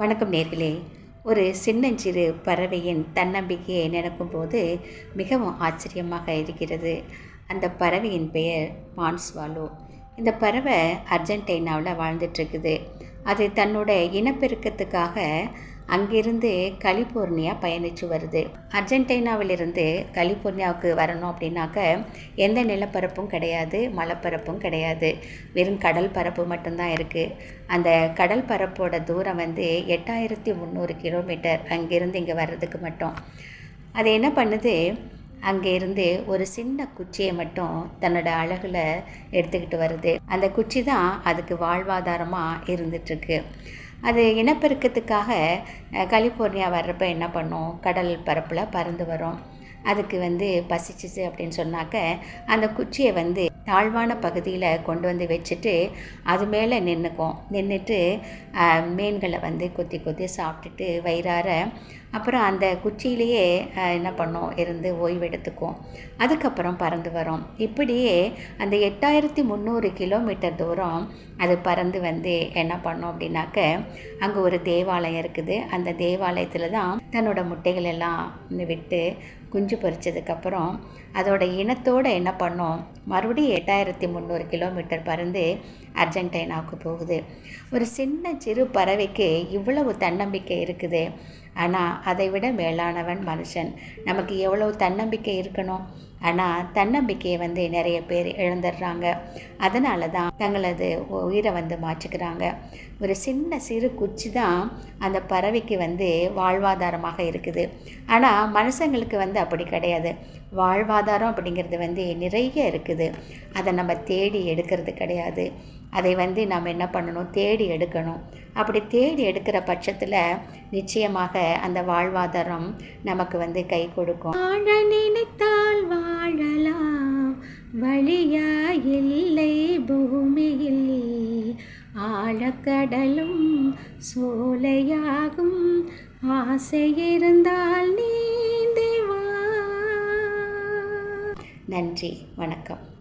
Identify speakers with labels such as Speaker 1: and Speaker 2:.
Speaker 1: வணக்கம் நேர்களே. ஒரு சின்னஞ்சிறு பறவையின் தன்னம்பிக்கையை நினைக்கும் போது மிகவும் ஆச்சரியமாக இருக்கிறது. அந்த பறவையின் பெயர் மான்ஸ்வாலோ இந்த பறவை அர்ஜென்டினாவில் வாழ்ந்துட்டுருக்குது அது தன்னோட இனப்பெருக்கத்துக்காக அங்கிருந்து கலிஃபோர்னியா பயணித்து வருது. அர்ஜென்டினாவிலிருந்து கலிஃபோர்னியாவுக்கு வரணும் அப்படின்னாக்க எந்த நிலப்பரப்பும் கிடையாது மலைப்பரப்பும் கிடையாது. வெறும் கடல் பரப்பு மட்டும்தான் இருக்குது அந்த கடல் பரப்போட தூரம் வந்து எட்டாயிரத்தி முந்நூறு கிலோமீட்டர். அங்கேருந்து இங்கே வர்றதுக்கு மட்டும். அது என்ன பண்ணுது? அங்கேருந்து ஒரு சின்ன குச்சியை மட்டும் தன்னோட அழகில் எடுத்துக்கிட்டு வருது. அந்த குச்சி தான் அதுக்கு வாழ்வாதாரமாக இருந்துகிட்ருக்கு அது இனப்பெருக்கத்துக்காக கலிஃபோர்னியா வர்றப்ப என்ன பண்ணும்? கடல் பரப்பில் பறந்து வரும். அதுக்கு வந்து பசிச்சிச்சு அப்படின்னு சொன்னாக்க அந்த குச்சியை வந்து தாழ்வான பகுதியில் கொண்டு வந்து வச்சுட்டு அது மேலே நின்றுக்கும் நின்றுட்டு மீன்களை வந்து கொத்தி கொத்தி சாப்பிட்டுட்டு வயிறார அப்புறம் அந்த குச்சியிலேயே என்ன பண்ணோம்? இருந்து ஓய்வெடுத்துக்கும் அதுக்கப்புறம் பறந்து வரும். இப்படியே அந்த எட்டாயிரத்தி முந்நூறு கிலோமீட்டர் தூரம் அது பறந்து வந்து என்ன பண்ணோம் அப்படின்னாக்க அங்கே ஒரு தேவாலயம் இருக்குது. அந்த தேவாலயத்தில் தான் தன்னோட முட்டைகள் எல்லாம் விட்டு குஞ்சு பொறிச்சதுக்கப்புறம் அதோட இனத்தோடு என்ன பண்ணோம்? மறுபடியும் எட்டாயிரத்தி முந்நூறு கிலோமீட்டர் பறந்து அர்ஜென்டினாவுக்கு போகுது. ஒரு சின்ன சிறு பறவைக்கு இவ்வளவு தன்னம்பிக்கை இருக்குது. ஆனால் அதை விட மேலானவன் மனுஷன். நமக்கு எவ்வளோ தன்னம்பிக்கை இருக்கணும்? ஆனால் தன்னம்பிக்கையை வந்து நிறைய பேர் இழந்துடுறாங்க. அதனால தான் தங்களது உயிரை வந்து மாற்றிக்கிறாங்க ஒரு சின்ன சிறு குச்சி தான் அந்த பறவைக்கு வந்து வாழ்வாதாரமாக இருக்குது. ஆனால் மனுஷங்களுக்கு வந்து அப்படி கிடையாது. வாழ்வாதாரம் அப்படிங்கிறது வந்து நிறைய இருக்குது. அதை நம்ம தேடி எடுக்கிறது கிடையாது. அதை வந்து நம்ம என்ன பண்ணணும்? தேடி எடுக்கணும். அப்படி தேடி எடுக்கிற பட்சத்தில் நிச்சயமாக அந்த வாழ்வாதாரம் நமக்கு வந்து கை கொடுக்கும்.
Speaker 2: வாழ நினைத்தால் வாழலாம். வழியா இல்லை பூமியில் ஆழக்கடலும் சோலையாகும். ஆசை இருந்தால் நீ
Speaker 1: நன்றி வணக்கம்.